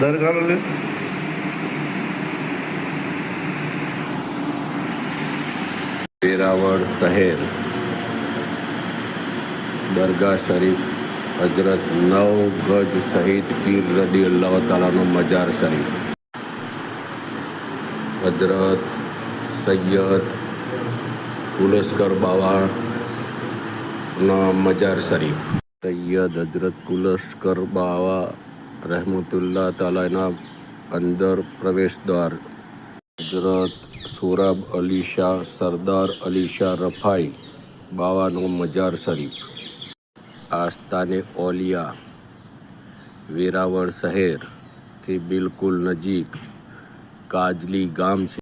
દરગાહ વેરાવળ શહેર. દરગાહ શરીફ હજરત નવ ગજ સહિત પીર રદી અલ્લાહ તાલાનો મજાર શરીફ. હજરત સૈયદ કુલસ્કર બાવાના મજાર શરીફ. સૈયદ હજરત કુલસ્કર બાવા રહેમતુલ્લાહ તાલાના અંદર પ્રવેશ દ્વાર હજરત સોરાબ અલી શાહ સરદાર અલી શાહ રફાઈ બાવાનો મજાર શરીફ આસ્તાને ઓલિયા વેરાવળ શહેરથી બિલકુલ નજીક કાજલી ગામ છે